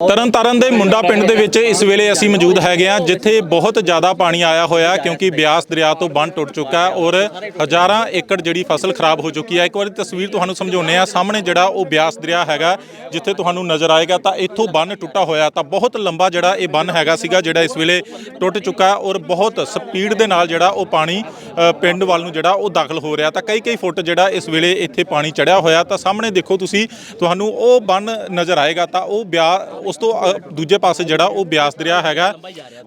ਤਰਨਤਾਰਨ ਦੇ ਮੁੰਡਾ ਪਿੰਡ ਦੇ ਵਿੱਚ ਇਸ ਵੇਲੇ ਅਸੀਂ ਮੌਜੂਦ ਹੈਗੇ ਆ ਜਿੱਥੇ ਬਹੁਤ ਜ਼ਿਆਦਾ ਪਾਣੀ ਆਇਆ ਹੋਇਆ ਕਿਉਂਕਿ ਬਿਆਸ ਦਰਿਆ ਤੋਂ ਬੰਨ ਟੁੱਟ ਚੁੱਕਾ ਔਰ ਹਜ਼ਾਰਾਂ ਏਕੜ ਜਿਹੜੀ ਫਸਲ ਖਰਾਬ ਹੋ ਚੁੱਕੀ ਹੈ। ਇੱਕ ਵਾਰੀ ਤਸਵੀਰ ਤੁਹਾਨੂੰ ਸਮਝਾਉਨੇ ਆ ਸਾਹਮਣੇ ਜਿਹੜਾ ਉਹ ਬਿਆਸ ਦਰਿਆ ਹੈਗਾ, ਜਿੱਥੇ ਤੁਹਾਨੂੰ ਨਜ਼ਰ ਆਏਗਾ ਤਾਂ ਇੱਥੋਂ ਬੰਨ ਟੁੱਟਾ ਹੋਇਆ ਤਾਂ ਬਹੁਤ ਲੰਬਾ ਜਿਹੜਾ ਇਹ ਬੰਨ ਹੈਗਾ ਸੀਗਾ, ਜਿਹੜਾ ਇਸ ਵੇਲੇ ਟੁੱਟ ਚੁੱਕਾ ਔਰ ਬਹੁਤ ਸਪੀਡ ਦੇ ਨਾਲ ਜਿਹੜਾ ਉਹ ਪਾਣੀ ਪਿੰਡ ਵੱਲ ਨੂੰ ਜਿਹੜਾ ਉਹ ਦਾਖਲ ਹੋ ਰਿਹਾ। ਤਾਂ ਕਈ ਕਈ ਫੁੱਟ ਜਿਹੜਾ ਇਸ ਵੇਲੇ ਇੱਥੇ ਪਾਣੀ ਚੜਿਆ ਹੋਇਆ, ਤਾਂ ਸਾਹਮਣੇ ਦੇਖੋ ਤੁਸੀਂ, ਤੁਹਾਨੂੰ ਉਹ ਬੰਨ ਨਜ਼ਰ ਆਏਗਾ ਤਾਂ ਉਹ ਬਿਆ ਉਸ ਤੋਂ ਅ, ਦੂਜੇ ਪਾਸੇ ਜਿਹੜਾ ਉਹ ਬਿਆਸ ਦਰਿਆ ਹੈਗਾ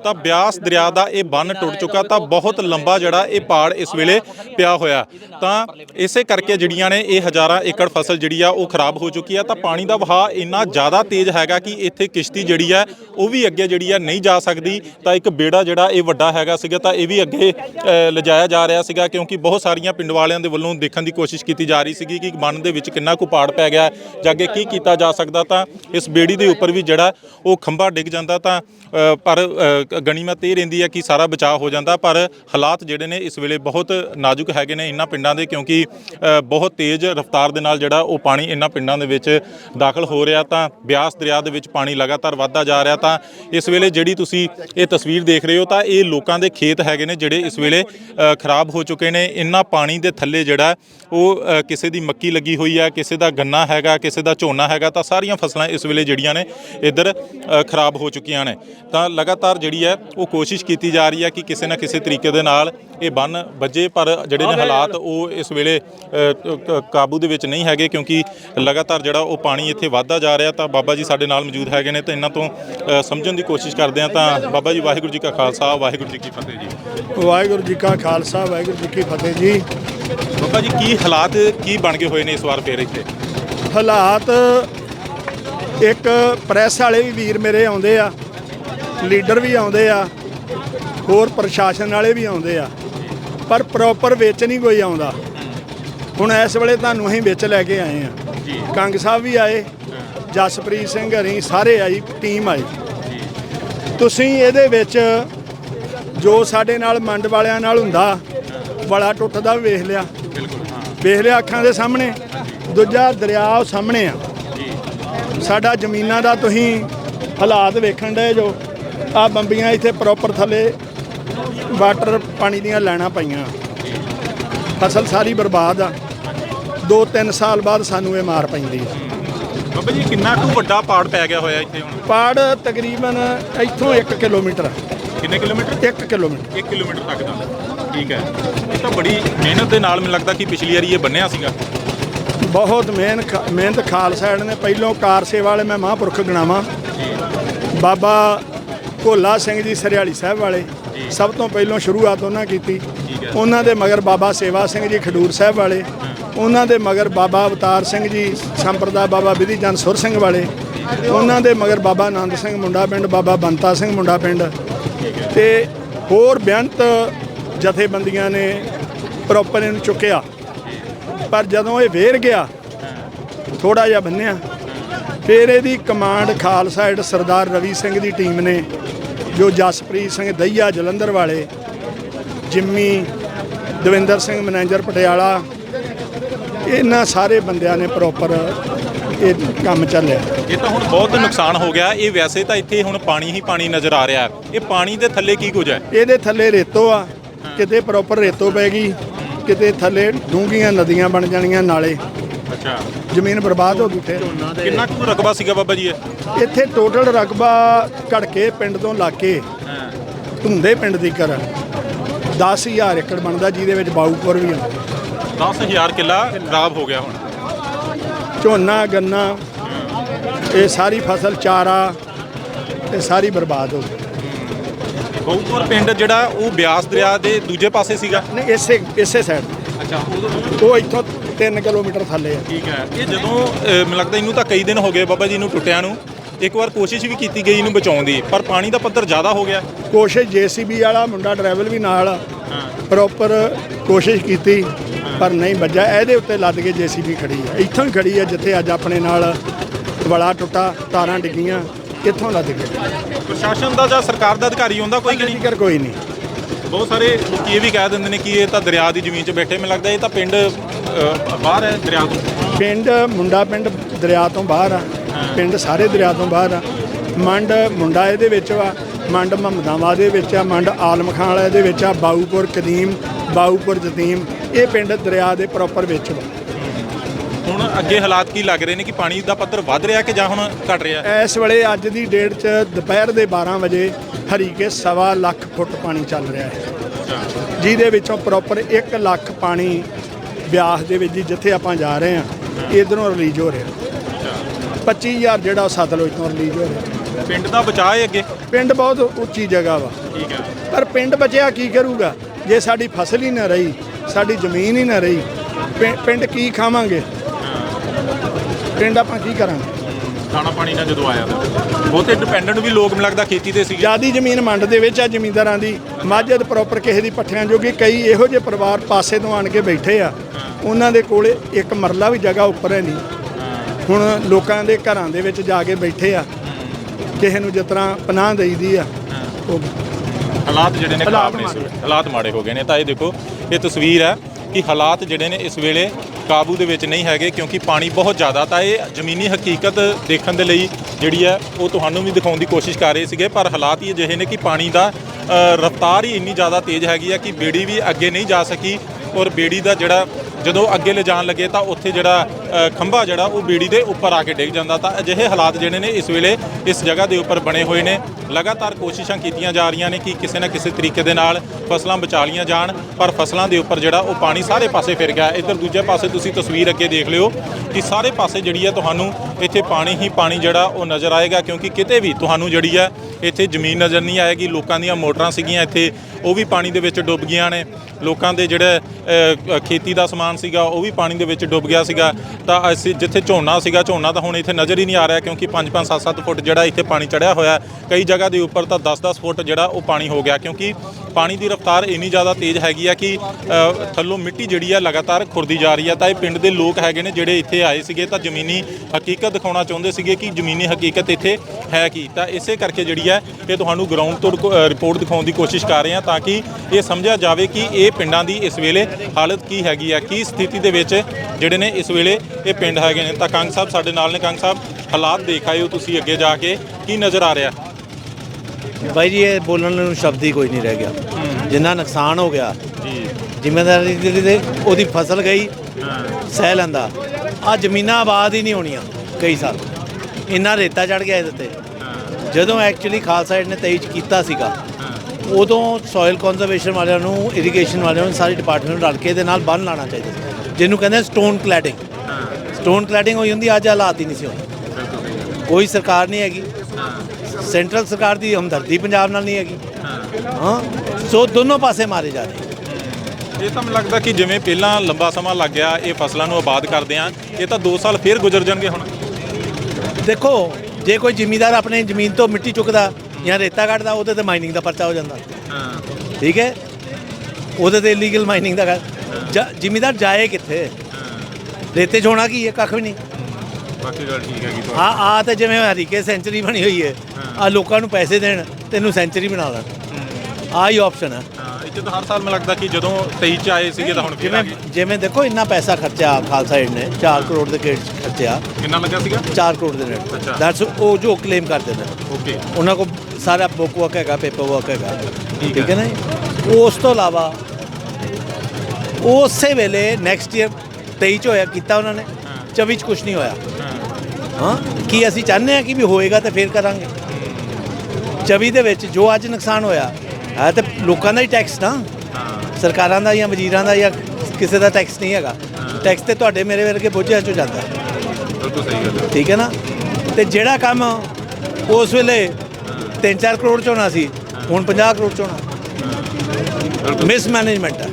ਤਾਂ ਬਿਆਸ ਦਰਿਆ ਦਾ ਇਹ ਬੰਨ ਟੁੱਟ ਚੁੱਕਾ ਤਾਂ ਬਹੁਤ ਲੰਬਾ ਜਿਹੜਾ ਇਹ ਪਾੜ ਇਸ ਵੇਲੇ ਪਿਆ ਹੋਇਆ। ਤਾਂ ਇਸੇ ਕਰਕੇ ਜਿਹੜੀਆਂ ਨੇ ਇਹ ਹਜ਼ਾਰਾਂ ਏਕੜ ਫਸਲ ਜਿਹੜੀ ਆ ਉਹ ਖਰਾਬ ਹੋ ਚੁੱਕੀ ਆ। ਤਾਂ ਪਾਣੀ ਦਾ ਵਹਾਅ ਇੰਨਾ ਜ਼ਿਆਦਾ ਤੇਜ਼ ਹੈਗਾ ਕਿ ਇੱਥੇ ਕਿਸ਼ਤੀ ਜਿਹੜੀ ਆ ਉਹ ਵੀ ਅੱਗੇ ਜਿਹੜੀ ਆ ਨਹੀਂ ਜਾ ਸਕਦੀ। ਤਾਂ ਇੱਕ ਬੇੜਾ ਜਿਹੜਾ ਇਹ ਵੱਡਾ ਹੈਗਾ ਸੀਗਾ ਤਾਂ ਇਹ ਵੀ ਅੱਗੇ ਅ, ਲਿਜਾਇਆ ਜਾ ਰਿਹਾ ਸੀਗਾ ਕਿਉਂਕਿ ਬਹੁਤ ਸਾਰੀਆਂ ਪਿੰਡ ਵਾਲਿਆਂ ਦੇ ਵੱਲੋਂ ਦੇਖਣ ਦੀ ਕੋਸ਼ਿਸ਼ ਕੀਤੀ ਜਾ ਰਹੀ ਸੀਗੀ ਕਿ ਬੰਨ ਦੇ ਵਿੱਚ ਕਿੰਨਾ ਕੁ ਪਾੜ ਪੈ ਗਿਆ ਜਾਂ ਅੱਗੇ ਕੀ ਕੀਤਾ ਜਾ ਸਕਦਾ। ਤਾਂ ਇਸ ਬੇੜੀ ਦੇ ਉੱਪਰ ਵੀ ਜਿਹੜਾ ਉਹ ਖੰਭਾ ਡਿੱਗ ਜਾਂਦਾ ਤਾਂ ਪਰ ਗਣੀਮਤ ਇਹ ਰਹਿੰਦੀ ਹੈ ਕਿ ਸਾਰਾ ਬਚਾਅ ਹੋ ਜਾਂਦਾ, ਪਰ ਹਾਲਾਤ ਜਿਹੜੇ ਨੇ ਇਸ ਵੇਲੇ ਬਹੁਤ ਨਾਜ਼ੁਕ ਹੈਗੇ ਨੇ ਇਹਨਾਂ ਪਿੰਡਾਂ ਦੇ ਕਿਉਂਕਿ ਬਹੁਤ ਤੇਜ਼ ਰਫ਼ਤਾਰ ਦੇ ਨਾਲ ਜਿਹੜਾ ਉਹ ਪਾਣੀ ਇਹਨਾਂ ਪਿੰਡਾਂ ਦੇ ਵਿੱਚ ਦਾਖਲ ਹੋ ਰਿਹਾ ਤਾਂ, ਬਿਆਸ ਦਰਿਆ ਦੇ ਵਿੱਚ ਪਾਣੀ ਲਗਾਤਾਰ ਵੱਧਦਾ ਜਾ ਰਿਹਾ ਤਾਂ, ਇਸ ਵੇਲੇ ਜਿਹੜੀ ਤੁਸੀਂ ਇਹ ਤਸਵੀਰ ਦੇਖ ਰਹੇ ਹੋ ਤਾਂ ਇਹ ਲੋਕਾਂ ਦੇ ਖੇਤ ਹੈਗੇ ਨੇ ਜਿਹੜੇ ਇਸ ਵੇਲੇ ਖਰਾਬ ਹੋ ਚੁੱਕੇ ਨੇ। ਇੰਨਾ ਪਾਣੀ ਦੇ ਥੱਲੇ ਜਿਹੜਾ ਉਹ ਕਿਸੇ ਦੀ ਮੱਕੀ ਲੱਗੀ ਹੋਈ ਹੈ ਕਿਸੇ ਦਾ ਗੰਨਾ ਹੈਗਾ, ਕਿਸੇ ਦਾ ਝੋਨਾ ਹੈਗਾ ਤਾਂ ਸਾਰੀਆਂ ਫਸਲਾਂ ਇਸ ਵੇਲੇ ਜਿਹੜੀਆਂ ਨੇ ਇੱਧਰ ਖਰਾਬ ਹੋ ਚੁੱਕੀਆਂ ਨੇ। ਤਾਂ ਲਗਾਤਾਰ ਜਿਹੜੀ ਹੈ ਉਹ ਕੋਸ਼ਿਸ਼ ਕੀਤੀ ਜਾ ਰਹੀ ਹੈ ਕਿ ਕਿਸੇ ਨਾ ਕਿਸੇ ਤਰੀਕੇ ਦੇ ਨਾਲ ਇਹ ਬੰਨ ਵੱਜੇ ਪਰ ਜਿਹੜੇ ਨੇ ਹਾਲਾਤ ਉਹ ਇਸ ਵੇਲੇ ਕਾਬੂ ਦੇ ਵਿੱਚ ਨਹੀਂ ਹੈਗੇ ਕਿਉਂਕਿ ਲਗਾਤਾਰ ਜਿਹੜਾ ਉਹ ਪਾਣੀ ਇੱਥੇ ਵੱਧਦਾ ਜਾ ਰਿਹਾ ਤਾਂ ਬਾਬਾ ਜੀ ਸਾਡੇ ਨਾਲ ਮੌਜੂਦ ਹੈਗੇ ਨੇ ਤਾਂ ਇਹਨਾਂ ਤੋਂ ਸਮਝਣ ਦੀ ਕੋਸ਼ਿਸ਼ ਕਰਦੇ ਆ ਤਾਂ ਬਾਬਾ ਜੀ ਵਾਹਿਗੁਰੂ ਜੀ ਕਾ ਖਾਲਸਾ ਵਾਹਿਗੁਰੂ ਜੀ ਕੀ ਫਤਿਹ ਜੀ। ਵਾਹਿਗੁਰੂ ਜੀ ਕਾ ਖਾਲਸਾ ਵਾਹਿਗੁਰੂ ਜੀ ਕੀ ਫਤਿਹ ਜੀ। ਬਾਬਾ ਜੀ ਕੀ ਹਾਲਾਤ ਕੀ ਬਣ ਗਏ ਹੋਏ ਨੇ ਇਸ ਵਾਰ ਫੇਰ ਇੱਥੇ? ਹਾਲਾਤ ਇੱਕ ਪ੍ਰੈਸ ਵਾਲੇ ਵੀ ਵੀਰ ਮੇਰੇ ਆਉਂਦੇ ਆ ਲੀਡਰ ਵੀ ਆਉਂਦੇ ਆ ਹੋਰ ਪ੍ਰਸ਼ਾਸਨ ਵਾਲੇ ਵੀ ਆਉਂਦੇ ਆ ਪਰ ਪ੍ਰੋਪਰ ਵਿੱਚ ਨਹੀਂ ਕੋਈ ਆਉਂਦਾ। ਹੁਣ ਇਸ ਵੇਲੇ ਤੁਹਾਨੂੰ ਅਸੀਂ ਵਿੱਚ ਲੈ ਕੇ ਆਏ ਆ। ਜੀ। ਕੰਗ ਸਾਹਿਬ ਵੀ ਆਏ ਜਸਪ੍ਰੀਤ ਸਿੰਘ ਹਰੀ ਸਾਰੇ ਆਈ ਟੀਮ ਆਈ। ਤੁਸੀਂ ਇਹਦੇ ਵਿੱਚ ਜੋ ਸਾਡੇ ਨਾਲ ਮੰਡ ਵਾਲਿਆਂ ਨਾਲ ਹੁੰਦਾ ਬੜਾ ਟੁੱਟਦਾ ਵੇਖ ਲਿਆ। ਬਿਲਕੁਲ ਹਾਂ। ਵੇਖ ਲਿਆ ਅੱਖਾਂ ਦੇ ਸਾਹਮਣੇ। ਦੂਜਾ ਦਰਿਆ ਸਾਹਮਣੇ ਆ। ਸਾਡਾ ਜ਼ਮੀਨਾਂ ਦਾ ਤੁਸੀਂ ਹਾਲਾਤ ਵੇਖਣ ਦੇ ਜੋ ਆ ਬੰਬੀਆਂ ਇੱਥੇ ਪ੍ਰੋਪਰ ਥੱਲੇ ਵਾਟਰ ਪਾਣੀ ਦੀਆਂ ਲੈਣਾ ਪਈਆਂ। ਫਸਲ ਸਾਰੀ ਬਰਬਾਦ ਆ। 2-3 ਸਾਲ ਬਾਅਦ ਸਾਨੂੰ ਇਹ ਮਾਰ ਪੈਂਦੀ ਆ। ਬਾਬਾ ਜੀ ਕਿੰਨਾ ਕੁ ਵੱਡਾ ਪਾੜ ਪੈ ਗਿਆ ਹੋਇਆ ਇੱਥੇ ਹੁਣ? ਪਾੜ ਤਕਰੀਬਨ ਇੱਥੋਂ 1 ਕਿਲੋਮੀਟਰ ਕਿੰਨੇ ਕਿਲੋਮੀਟਰ? 1 ਕਿਲੋਮੀਟਰ। 1 ਕਿਲੋਮੀਟਰ ਤੱਕ ਦਾ ਠੀਕ ਹੈ। ਇਹ ਤਾਂ ਬੜੀ ਮਿਹਨਤ ਦੇ ਨਾਲ ਮੈਨੂੰ ਲੱਗਦਾ ਕਿ ਪਿਛਲੀ ਵਾਰੀ ਇਹ ਬੰਨਿਆ ਸੀਗਾ। ਬਹੁਤ ਮਿਹਨਤ ਮਿਹਨਤ ਖਾਲਸਾ ਸਾਈਡ ਨੇ। ਪਹਿਲੋਂ ਕਾਰ ਸੇਵਾ ਵਾਲੇ ਮੈਂ ਮਹਾਂਪੁਰਖ ਗਣਾਵਾਂ। ਬਾਬਾ ਭੋਲਾ ਸਿੰਘ ਜੀ ਸਰਿਆਲੀ ਸਾਹਿਬ ਵਾਲੇ। ਸਭ ਤੋਂ ਪਹਿਲੋਂ ਸ਼ੁਰੂਆਤ ਉਹਨਾਂ ਕੀਤੀ। ਉਹਨਾਂ ਦੇ ਮਗਰ ਬਾਬਾ ਸੇਵਾ ਸਿੰਘ ਜੀ ਖਡੂਰ ਸਾਹਿਬ ਵਾਲੇ। ਉਹਨਾਂ ਦੇ ਮਗਰ ਬਾਬਾ ਅਵਤਾਰ ਸਿੰਘ ਜੀ ਸੰਪਰਦਾ ਬਾਬਾ ਵਿਧੀ ਜਨ ਸੁਰ ਸਿੰਘ ਵਾਲੇ। ਉਹਨਾਂ ਦੇ ਮਗਰ ਬਾਬਾ ਆਨੰਦ ਸਿੰਘ ਮੁੰਡਾ ਪਿੰਡ ਬਾਬਾ ਬੰਤਾ ਸਿੰਘ ਮੁੰਡਾ ਪਿੰਡ। ਤੇ ਹੋਰ ਬੇਅੰਤ ਜਥੇਬੰਦੀਆਂ ਨੇ ਪ੍ਰੋਪਰ ਇਹਨੂੰ ਚੁੱਕਿਆ। ਪਰ ਜਦੋਂ ਇਹ ਵੇਰ ਗਿਆ ਥੋੜਾ ਜਿਹਾ ਬੰਨਿਆ। ਫਿਰ ਇਹਦੀ ਕਮਾਂਡ ਖਾਲਸਾ ਏਡ ਸਰਦਾਰ ਰਵੀ ਸਿੰਘ ਦੀ ਟੀਮ ਨੇ ਜੋ ਜਸਪ੍ਰੀਤ ਸਿੰਘ ਦਈਆ ਜਲੰਧਰ ਵਾਲੇ ਜਿੰਮੀ ਦਵਿੰਦਰ ਸਿੰਘ ਮੈਨੇਜਰ ਪਟਿਆਲਾ ਇਹਨਾਂ ਸਾਰੇ ਬੰਦਿਆਂ ਨੇ ਪ੍ਰੋਪਰ ਇਹ ਕੰਮ ਚੱਲਿਆ। ਇਹ ਤਾਂ ਹੁਣ ਬਹੁਤ ਨੁਕਸਾਨ ਹੋ ਗਿਆ। ਇਹ ਵੈਸੇ ਤਾਂ ਇੱਥੇ ਹੁਣ ਪਾਣੀ ਹੀ ਪਾਣੀ ਨਜ਼ਰ ਆ ਰਿਹਾ। ਇਹ ਪਾਣੀ ਦੇ ਥੱਲੇ ਕੀ ਕੁਝ ਹੈ? ਇਹਦੇ ਥੱਲੇ ਰੇਤੋ ਆ। ਕਿਤੇ ਪ੍ਰੋਪਰ ਰੇਤੋ ਪੈ ਗਈ। ਕਿਤੇ ਥੱਲੇ ਡੂੰਘੀਆਂ ਨਦੀਆਂ ਬਣ ਜਾਣੀਆਂ ਨਾਲੇ। ਅੱਛਾ। ਜ਼ਮੀਨ ਬਰਬਾਦ ਹੋ ਗਈ ਫਿਰ ਕਿੰਨਾ ਕੁ ਰਕਬਾ ਸੀਗਾ ਬਾਬਾ ਜੀ ਇਹ? ਇੱਥੇ ਟੋਟਲ ਰਕਬਾ ਘੜਕੇ ਪਿੰਡ ਤੋਂ ਲਾ ਕੇ ਧੁੰਦੇ ਪਿੰਡ ਦੀ ਕਰ 10000 ਏਕੜ ਬਣਦਾ ਜਿਹਦੇ ਵਿੱਚ ਬਾਊਪੁਰ ਵੀ ਆ। 10000 ਕਿੱਲਾ ਖਰਾਬ ਹੋ ਗਿਆ ਹੁਣ। ਝੋਨਾ ਗੰਨਾ ਇਹ ਸਾਰੀ ਫਸਲ ਚਾਰਾ ਇਹ ਸਾਰੀ ਬਰਬਾਦ ਹੋ ਗਈ। ਗਊਪੁਰ ਪਿੰਡ ਜਿਹੜਾ ਉਹ ਬਿਆਸ ਦਰਿਆ ਦੇ ਦੂਜੇ ਪਾਸੇ ਸੀਗਾ? ਨਹੀਂ ਇਸੇ ਇਸੇ ਸਾਈਡ ਅੱਛਾ ਉਹ ਇੱਥੋਂ 3 ਕਿਲੋਮੀਟਰ ਥੱਲੇ ਆ। ਠੀਕ ਹੈ। ਇਹ ਜਦੋਂ ਅਹ, ਮੈਨੂੰ ਲੱਗਦਾ ਇਹਨੂੰ ਤਾਂ ਕਈ ਦਿਨ ਹੋ ਗਏ ਬਾਬਾ ਜੀ ਨੂੰ ਟੁੱਟਿਆਂ ਨੂੰ। ਇੱਕ ਵਾਰ ਕੋਸ਼ਿਸ਼ ਵੀ ਕੀਤੀ ਗਈ ਇਹਨੂੰ ਬਚਾਉਣ ਦੀ ਪਰ ਪਾਣੀ ਦਾ ਪੱਧਰ ਜ਼ਿਆਦਾ ਹੋ ਗਿਆ। ਕੋਸ਼ਿਸ਼ ਜੀਸੀਬੀ ਵਾਲਾ ਮੁੰਡਾ ਡਰਾਈਵਰ ਵੀ ਨਾਲ ਪ੍ਰੋਪਰ ਕੋਸ਼ਿਸ਼ ਕੀਤੀ ਪਰ ਨਹੀਂ ਵੱਜਾ ਇਹਦੇ ਉੱਤੇ ਲੱਦ ਕੇ ਜੀਸੀਬੀ ਖੜੀ ਆ। ਇੱਥੋਂ ਹੀ ਖੜੀ ਆ ਜਿੱਥੇ ਅੱਜ ਆਪਣੇ ਨਾਲ ਵੜਾ ਟੁੱਟਾ ਤਾਰਾਂ ਡਿੱਗੀਆਂ। ਇੱਥੋਂ ਲੱਦ ਕੇ? ਪ੍ਰਸ਼ਾਸਨ ਦਾ ਜਾਂ ਸਰਕਾਰ ਦਾ ਅਧਿਕਾਰੀ ਹੁੰਦਾ ਕੋਈ ਕਿ ਨਹੀਂ? ਫਿਕਰ ਕੋਈ ਨਹੀਂ। ਬਹੁਤ ਸਾਰੇ ਲੋਕੀ ਇਹ ਵੀ ਕਹਿ ਦਿੰਦੇ ਨੇ ਕਿ ਇਹ ਤਾਂ ਦਰਿਆ ਦੀ ਜ਼ਮੀਨ 'ਚ ਬੈਠੇ ਮੈਨੂੰ ਲੱਗਦਾ ਇਹ ਤਾਂ ਪਿੰਡ ਬਾਹਰ ਹੈ ਦਰਿਆ ਤੋਂ? ਪਿੰਡ ਮੁੰਡਾ ਪਿੰਡ ਦਰਿਆ ਤੋਂ ਬਾਹਰ ਆ। ਪਿੰਡ ਸਾਰੇ ਦਰਿਆ ਤੋਂ ਬਾਹਰ ਆ। ਮੰਡ ਮੁੰਡਾ ਇਹਦੇ ਵਿੱਚ ਵਾ ਮੰਡ ਮਹਮਦਾਵਾ ਦੇ ਵਿੱਚ ਆ ਮੰਡ ਆਲਮ ਖਾਨ ਵਾਲੇ ਦੇ ਵਿੱਚ ਆ ਬਾਊਪੁਰ ਕਦੀਮ ਬਾਊਪੁਰ ਜਤੀਮ ਇਹ ਪਿੰਡ ਦਰਿਆ ਦੇ ਪ੍ਰੋਪਰ ਵਿੱਚ ਵਾ। ਹੁਣ ਅੱਗੇ ਹਾਲਾਤ ਕੀ ਲੱਗ ਰਹੇ ਨੇ ਕਿ ਪਾਣੀ ਦਾ ਪੱਧਰ ਵੱਧ ਰਿਹਾ ਕਿ ਜਾਂ ਹੁਣ ਘਟ ਰਿਹਾ? ਇਸ ਵੇਲੇ ਅੱਜ ਦੀ ਡੇਟ 'ਚ ਦੁਪਹਿਰ ਦੇ 12 ਵਜੇ ਹਰੀਕੇ ਸਵਾ ਲੱਖ ਫੁੱਟ ਪਾਣੀ ਚੱਲ ਰਿਹਾ ਹੈ। ਜਿਹਦੇ ਵਿੱਚੋਂ ਪ੍ਰੋਪਰ 1 ਲੱਖ ਪਾਣੀ ਬਿਆਸ ਦੇ ਵਿੱਚ ਜਿੱਥੇ ਆਪਾਂ ਜਾ ਰਹੇ ਹਾਂ ਇਧਰੋਂ ਰਿਲੀਜ਼ ਹੋ ਰਿਹਾ। 25000 ਜਿਹੜਾ ਉਹ ਸਤਲੁਜ ਤੋਂ ਰਿਲੀਜ਼ ਹੋ ਰਿਹਾ। ਪਿੰਡ ਦਾ ਬਚਾਅ ਹੈ ਅੱਗੇ? ਪਿੰਡ ਬਹੁਤ ਉੱਚੀ ਜਗ੍ਹਾ ਵਾ। ਠੀਕ ਹੈ। ਪਰ ਪਿੰਡ ਬਚਿਆ ਕੀ ਕਰੂਗਾ? ਜੇ ਸਾਡੀ ਫਸਲ ਹੀ ਨਾ ਰਹੀ ਸਾਡੀ ਜ਼ਮੀਨ ਹੀ ਨਾ ਰਹੀ ਪਿੰਡ ਕੀ ਖਾਵਾਂਗੇ? ਪਿੰਡ ਆਪਾਂ ਕੀ ਕਰਾਂਗੇ? ਖਾਣਾ ਪਾਣੀ ਨਾਲ ਜਦੋਂ ਆਇਆ ਤਾਂ। ਬਹੁਤੇ ਡਿਪੈਂਡੈਂਟ ਵੀ ਲੋਕ ਮੈਨੂੰ ਲੱਗਦਾ ਖੇਤੀ ਤੇ ਸੀ ਜਿਆਦੀ ਜ਼ਮੀਨ ਮੰਡ ਦੇ ਵਿੱਚ ਆ ਜ਼ਮੀਂਦਾਰਾਂ ਦੀ। ਮਾਝਦ ਪ੍ਰੋਪਰ ਕਿਸੇ ਦੀ ਪੱਠਿਆਂ ਜੋਗੀ ਕਈ ਇਹੋ ਜਿਹੇ ਪਰਿਵਾਰ ਪਾਸੇ ਤੋਂ ਆਣ ਕੇ ਬੈਠੇ ਆ। ਉਹਨਾਂ ਦੇ ਕੋਲੇ ਇੱਕ ਮਰਲਾ ਵੀ ਜਗ੍ਹਾ ਉੱਪਰ ਹੈ ਨਹੀਂ। ਹੁਣ ਲੋਕਾਂ ਦੇ ਘਰਾਂ ਦੇ ਵਿੱਚ ਜਾ ਕੇ ਬੈਠੇ ਆ। ਕਿਸੇ ਨੂੰ ਤਰ੍ਹਾਂ ਪਨਾਹ ਦੇਈਦੀ ਆ ਉਹ ਹਾਲਾਤ ਜਿਹੜੇ ਨੇ ਖਰਾਬ ਨੇ ਇਸ ਮਾੜੇ। ਵੇਲੇ ਹਾਲਾਤ ਮਾੜੇ ਹੋ ਗਏ ਨੇ। ਤਾਂ ਇਹ ਦੇਖੋ ਇਹ ਤਸਵੀਰ ਹੈ ਕਿ ਹਾਲਾਤ ਜਿਹੜੇ ਨੇ ਇਸ ਵੇਲੇ ਕਾਬੂ ਦੇ ਵਿੱਚ ਨਹੀਂ ਹੈਗੇ ਕਿਉਂਕਿ ਪਾਣੀ ਬਹੁਤ ਜ਼ਿਆਦਾ ਤਾਂ ਇਹ ਜ਼ਮੀਨੀ ਹਕੀਕਤ ਦੇਖਣ ਦੇ ਲਈ ਜਿਹੜੀ ਹੈ ਉਹ ਤੁਹਾਨੂੰ ਵੀ ਦਿਖਾਉਣ ਦੀ ਕੋਸ਼ਿਸ਼ ਕਰ ਰਹੇ ਸੀਗੇ, ਪਰ ਹਾਲਾਤ ਹੀ ਅਜਿਹੇ ਨੇ ਕਿ ਪਾਣੀ ਦਾ ਰਫ਼ਤਾਰ ਹੀ ਇੰਨੀ ਜ਼ਿਆਦਾ ਤੇਜ਼ ਹੈਗੀ ਹੈ ਕਿ ਬੇੜੀ ਵੀ ਅੱਗੇ ਨਹੀਂ ਜਾ ਸਕੀ ਔਰ ਬੇੜੀ ਦਾ ਜਿਹੜਾ ਜਦੋਂ ਅੱਗੇ ਲਿਜਾਣ ਲੱਗੇ ਤਾਂ ਉੱਥੇ ਜਿਹੜਾ ਖੰਭਾ ਜਿਹੜਾ ਉਹ ਬੀੜੀ ਦੇ ਉੱਪਰ ਆ ਕੇ ਡਿੱਗ ਜਾਂਦਾ ਤਾਂ ਅਜਿਹੇ ਹਾਲਾਤ ਜਿਹੜੇ ਨੇ ਇਸ ਵੇਲੇ ਇਸ ਜਗ੍ਹਾ ਦੇ ਉੱਪਰ ਬਣੇ ਹੋਏ ਨੇ। ਲਗਾਤਾਰ ਕੋਸ਼ਿਸ਼ਾਂ ਕੀਤੀਆਂ ਜਾ ਰਹੀਆਂ ਨੇ ਕਿ ਕਿਸੇ ਨਾ ਕਿਸੇ ਤਰੀਕੇ ਦੇ ਨਾਲ ਫਸਲਾਂ ਬਚਾ ਲੀਆਂ ਜਾਣ, ਪਰ ਫਸਲਾਂ ਦੇ ਉੱਪਰ ਜਿਹੜਾ ਉਹ ਪਾਣੀ ਸਾਰੇ ਪਾਸੇ ਫਿਰ ਗਿਆ। ਇੱਧਰ ਦੂਜੇ ਪਾਸੇ ਤੁਸੀਂ ਤਸਵੀਰ ਅੱਗੇ ਦੇਖ ਲਿਓ ਕਿ ਸਾਰੇ ਪਾਸੇ ਜਿਹੜੀ ਹੈ ਤੁਹਾਨੂੰ ਇੱਥੇ ਪਾਣੀ ਹੀ ਪਾਣੀ ਜਿਹੜਾ ਉਹ ਨਜ਼ਰ ਆਏਗਾ, ਕਿਉਂਕਿ ਕਿਤੇ ਵੀ ਤੁਹਾਨੂੰ ਜਿਹੜੀ ਹੈ ਇੱਥੇ ਜ਼ਮੀਨ ਨਜ਼ਰ ਨਹੀਂ ਆਏਗੀ। ਲੋਕਾਂ ਦੀਆਂ ਮੋਟਰਾਂ ਸੀਗੀਆਂ ਇੱਥੇ, ਉਹ ਵੀ ਪਾਣੀ ਦੇ ਵਿੱਚ ਡੁੱਬ ਗਈਆਂ ਨੇ। ਲੋਕਾਂ ਦੇ ਜਿਹੜੇ ਖੇਤੀ ਦਾ ਸਮਾਨ ਸੀਗਾ, ਉਹ ਵੀ ਪਾਣੀ ਦੇ ਵਿੱਚ ਡੁੱਬ ਗਿਆ ਸੀਗਾ। ਤਾਂ ਅਸੀਂ ਜਿੱਥੇ ਝੋਨਾ ਸੀਗਾ, ਝੋਨਾ ਤਾਂ ਹੁਣ ਇੱਥੇ ਨਜ਼ਰ ਹੀ ਨਹੀਂ ਆ ਰਿਹਾ ਕਿਉਂਕਿ 5-5 7-7 ਫੁੱਟ ਜਿਹੜਾ ਇੱਥੇ ਪਾਣੀ ਚੜਿਆ ਹੋਇਆ ਕਈ ਜਗ੍ਹਾ ਦੇ ਉੱਪਰ ਤਾਂ 10-10 ਫੁੱਟ ਜਿਹੜਾ ਉਹ ਪਾਣੀ ਹੋ ਗਿਆ ਕਿਉਂਕਿ ਪਾਣੀ ਦੀ ਰਫ਼ਤਾਰ ਇੰਨੀ ਜ਼ਿਆਦਾ ਤੇਜ਼ ਹੈਗੀ ਆ ਕਿ ਥੱਲੋਂ ਮਿੱਟੀ ਜਿਹੜੀ ਆ ਲਗਾਤਾਰ ਖੁਰਦੀ ਜਾ ਰਹੀ ਆ। ਤਾਂ ਇਹ ਪਿੰਡ ਦੇ ਲੋਕ ਹੈਗੇ ਨੇ ਜਿਹੜੇ ਇੱਥੇ ਆਏ ਸੀਗੇ, ਤਾਂ ਜ਼ਮੀਨੀ ਹਕੀਕਤ ਦਿਖਾਉਣਾ ਚਾਹੁੰਦੇ ਸੀਗੇ ਕਿ ਜ਼ਮੀਨੀ ਹਕੀਕਤ ਇੱਥੇ ਹੈ ਕੀ। ਤਾਂ ਇਸੇ ਕਰਕੇ ਜਿਹੜੀ ਹੈ ਇਹ ਤੁਹਾਨੂੰ ਗਰਾਊਂਡ ਤੋਂ ਰਿਕੋ- ਰਿਪੋਰਟ ਦਿਖਾਉਣ ਦੀ ਕੋਸ਼ਿਸ਼ ਕਰ ਰਹੇ ਹਾਂ ਤਾਂ ਕਿ ਇਹ ਸਮਝਿਆ ਜਾਵੇ ਕਿ ਇਹ ਪਿੰਡਾਂ ਦੀ ਇਸ ਵੇਲੇ ਹਾਲਤ ਕੀ ਹੈਗੀ ਆ, ਕੀ ਸਥਿਤੀ ਦੇ ਵਿੱਚ ਜਿਹੜੇ ਨੇ ਇਸ ਵੇਲੇ ਇਹ ਪਿੰਡ ਹੈਗੇ ਨੇ। ਤਾਂ ਕੰਗ ਸਾਹਿਬ ਸਾਡੇ ਨਾਲ ਨੇ। ਕੰਗ ਸਾਹਿਬ, ਹਾਲਾਤ ਦੇਖ ਆਏ ਹੋ ਤੁਸੀਂ ਅੱਗੇ ਜਾ ਕੇ, ਕੀ ਨਜ਼ਰ ਆ ਰਿਹਾ? ਬਾਈ ਜੀ ਇਹ ਬੋਲਣ ਨੂੰ ਸ਼ਬਦ ਹੀ ਕੋਈ ਨਹੀਂ ਰਹਿ ਗਿਆ। ਜਿੰਨਾ ਨੁਕਸਾਨ ਹੋ ਗਿਆ ਜੀ। ਜ਼ਿੰਮੇਦਾਰੀ ਜਿਹੜੀ ਦੇ ਉਹਦੀ ਫਸਲ ਗਈ ਸਹਿ ਲੈਂਦਾ। ਆ ਜ਼ਮੀਨਾਂ ਆਬਾਦ ਹੀ ਨਹੀਂ ਹੋਣੀਆਂ ਕਈ ਸਾਲ। ਇੰਨਾ ਰੇਤਾ ਚੜ ਗਿਆ ਇਹਦੇ ਤੇ। ਜਦੋਂ ਐਕਚੁਅਲੀ ਖਾਲਸਾ ਏਡ ਨੇ 23 ਚ ਕੀਤਾ ਸੀਗਾ ਉਦੋਂ ਸੋਇਲ ਕੰਜ਼ਰਵੇਸ਼ਨ ਵਾਲਿਆਂ ਨੂੰ ਇਰੀਗੇਸ਼ਨ ਵਾਲਿਆਂ ਨੂੰ ਸਾਰੇ ਡਿਪਾਰਟਮੈਂਟ ਨੂੰ ਰਲ ਕੇ ਇਹਦੇ ਨਾਲ ਬੰਨ ਲਾਣਾ ਚਾਹੀਦਾ ਜਿਹਨੂੰ ਕਹਿੰਦੇ ਸਟੋਨ ਕਲੈਡਿੰਗ ਸਟੋਨ ਕਲੈਡਿੰਗ ਹੋਈ ਹੁੰਦੀ ਅੱਜ ਹਾਲਾਤ ਹੀ ਨਹੀਂ ਸੀ ਕੋਈ ਸਰਕਾਰ ਨਹੀਂ ਹੈਗੀ। ਸੈਂਟਰਲ ਸਰਕਾਰ ਦੀ ਹਮਦਰਦੀ ਪੰਜਾਬ ਨਾਲ ਨਹੀਂ ਹੈਗੀ। ਹਾਂ। ਸੋ ਦੋਨੋਂ ਪਾਸੇ ਮਾਰੇ ਜਾ ਰਹੇ। ਇਹ ਤਾਂ ਮੈਨੂੰ ਲੱਗਦਾ ਕਿ ਜਿਵੇਂ ਪਹਿਲਾਂ ਲੰਬਾ ਸਮਾਂ ਲੱਗ ਗਿਆ ਇਹ ਫਸਲਾਂ ਨੂੰ ਆਬਾਦ ਕਰਦੇ ਆ ਇਹ ਤਾਂ 2 ਸਾਲ ਫੇਰ ਗੁਜ਼ਰ ਜਾਣਗੇ ਹੁਣ। ਦੇਖੋ ਜੇ ਕੋਈ ਜ਼ਿਮੀਦਾਰ ਆਪਣੇ ਜ਼ਮੀਨ ਤੋਂ ਮਿੱਟੀ ਚੁੱਕਦਾ ਜਾਂ ਰੇਤਾ ਕੱਢਦਾ ਉਹਦੇ ਤੇ ਮਾਈਨਿੰਗ ਦਾ ਪਰਚਾ ਹੋ ਜਾਂਦਾ। ਠੀਕ ਹੈ? ਉਹਦੇ ਤੇ ਇਲੀਗਲ ਮਾਈਨਿੰਗ ਦਾ ਜ਼ਿਮੀਦਾਰ ਜਾਏ ਕਿੱਥੇ? ਰੇਤੇ 'ਚ ਹੋਣਾ ਕੀ ਹੈ? ਕੱਖ ਵੀ ਨਹੀਂ। ਬਾਕੀ ਗੱਲ ਠੀਕ ਹੈਗੀ ਆ ਆ ਤੇ ਜਿਵੇਂ ਹਰੀਕੇ ਸੈਂਚਰੀ ਬਣੀ ਹੋਈ ਹੈ। ਆ ਲੋਕਾਂ ਨੂੰ ਪੈਸੇ ਦੇਣ ਤੈਨੂੰ ਸੈਂਚਰੀ ਬਣਾ ਲੈਣ ਆ ਹੀ ਆਪਸ਼ਨ ਹੈ ਹਾਂ ਇੱਥੇ ਤਾਂ ਹਰ ਸਾਲ ਮੈਨੂੰ ਲੱਗਦਾ ਕਿ ਜਦੋਂ 23 ਚ ਆਏ ਸੀਗੇ ਤਾਂ ਹੁਣ ਫੇਰ ਆ ਜਿਵੇਂ ਗਏ ਜਿਵੇਂ ਦੇਖੋ ਇੰਨਾ ਪੈਸਾ ਖਰਚਿਆ ਖਾਲਸਾ ਏਡ ਨੇ। 4 ਕਰੋੜ ਦੇ ਗੇਟ ਖਰਚਿਆ। ਕਿੰਨਾ ਲੱਗਾ ਸੀਗਾ? 4 ਕਰੋੜ ਦੇ ਨੇੜੇ। ਅੱਛਾ। ਦੈਟਸ ਉਹ ਜੋ ਕਲੇਮ ਕਰਦੇ ਨੇ। ਓਕੇ ਉਹਨਾਂ ਕੋਲ ਸਾਰਾ ਬੁੱਕ ਵਰਕ ਹੈਗਾ ਪੇਪਰ ਵਰਕ ਹੈਗਾ। ਠੀਕ ਠੀਕ ਹੈ ਨਾ ਜੀ? ਉਸ ਤੋਂ ਇਲਾਵਾ ਉਸੇ ਵੇਲੇ ਨੈਕਸਟ ਈਅਰ 23 ਚ ਹੋਇਆ ਕੀਤਾ ਉਹਨਾਂ ਨੇ। 24 ਚ ਕੁਝ ਨਹੀਂ ਹੋਇਆ। ਹਾਂ? ਕੀ ਅਸੀਂ ਚਾਹੁੰਦੇ ਹਾਂ ਕਿ ਵੀ ਹੋਏਗਾ ਤੇ ਫੇਰ ਕਰਾਂਗੇ। 24 ਦੇ ਵਿੱਚ ਜੋ ਅੱਜ ਨੁਕਸਾਨ ਹੋਇਆ ਹੈ ਤੇ ਲੋਕਾਂ ਦਾ ਹੀ ਟੈਕਸ ਨਾ। ਸਰਕਾਰਾਂ ਦਾ ਜਾਂ ਵਜ਼ੀਰਾਂ ਦਾ ਜਾਂ ਕਿਸੇ ਦਾ ਟੈਕਸ ਨਹੀਂ ਹੈਗਾ। ਟੈਕਸ ਤੇ ਤੁਹਾਡੇ ਮੇਰੇ ਵਰਗੇ ਬੋਝਿਆਂ ਚੋਂ ਜਾਂਦਾ। ਬਿਲਕੁਲ ਸਹੀ ਗੱਲ ਹੈ। ਠੀਕ ਹੈ ਨਾ? ਤੇ ਜਿਹੜਾ ਕੰਮ ਉਸ ਵੇਲੇ 3-4 ਕਰੋੜ ਚ ਹੋਣਾ ਸੀ ਹੁਣ 50 ਕਰੋੜ ਚ ਹੋਣਾ। ਮਿਸ ਮੈਨੇਜਮੈਂਟ ਹੈ।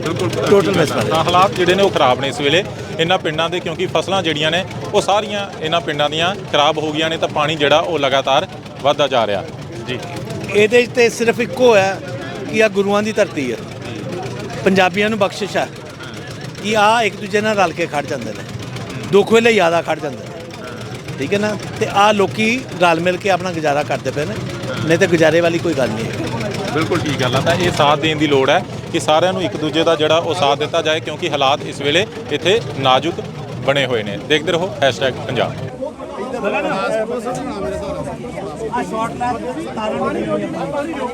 ਬਿਲਕੁਲ। Mismatch। ਤਾਂ ਹਾਲਾਤ ਜਿਹੜੇ ਨੇ ਉਹ ਖਰਾਬ ਨੇ ਇਸ ਵੇਲੇ। ਇਹਨਾਂ ਪਿੰਡਾਂ ਦੇ, ਕਿਉਂਕਿ ਫਸਲਾਂ ਜਿਹੜੀਆਂ ਨੇ, ਉਹ ਸਾਰੀਆਂ ਇਹਨਾਂ ਪਿੰਡਾਂ ਦੀਆਂ ਖਰਾਬ ਹੋ ਗਈਆਂ ਨੇ, ਤਾਂ ਪਾਣੀ ਜਿਹੜਾ, ਉਹ ਲਗਾਤਾਰ ਵੱਧਦਾ ਜਾ ਰਿਹਾ। ਜੀ। ਇਹਦੇ 'ਚ ਤੇ ਸਿਰਫ ਇੱਕੋ ਹੈ ਕਿ ਆ ਗੁਰੂਆਂ ਦੀ ਧਰਤੀ ਹੈ। ਪੰਜਾਬੀਆਂ ਨੂੰ ਬਖਸ਼ਿਸ਼ ਹੈ ਕਿ ਆ ਇੱਕ ਦੂਜੇ ਨਾਲ ਰਲ ਕੇ ਖੜ ਜਾਂਦੇ ਨੇ। ਦੁੱਖ ਵੇਲੇ ਜ਼ਿਆਦਾ ਖੜ ਜਾਂਦੇ ਨੇ। ਠੀਕ ਹੈ ਨਾ? ਤੇ ਆ ਲੋਕੀ ਰਲ ਮਿਲ ਕੇ ਆਪਣਾ ਗੁਜ਼ਾਰਾ ਕਰਦੇ ਪਏ ਨੇ। ਨਹੀਂ ਤੇ ਗੁਜ਼ਾਰੇ ਵਾਲੀ ਕੋਈ ਗੱਲ ਨਹੀਂ ਹੈ। ਬਿਲਕੁਲ ਠੀਕ ਗੱਲ ਆ। ਤਾਂ ਇਹ ਸਾਥ ਦੇਣ ਦੀ ਲੋੜ ਹੈ ਕਿ ਸਾਰਿਆਂ ਨੂੰ ਇੱਕ ਦੂਜੇ ਦਾ ਜਿਹੜਾ ਉਹ ਸਾਥ ਦਿੱਤਾ ਜਾਏ, ਕਿਉਂਕਿ ਹਾਲਾਤ ਇਸ ਵੇਲੇ ਇੱਥੇ ਨਾਜ਼ੁਕ ਬਣੇ ਹੋਏ ਨੇ। ਦੇਖਦੇ ਰਹੋ #ਪੰਜਾਬ। ਆ ਸ਼ਾਰਟ ਲੈਪ 17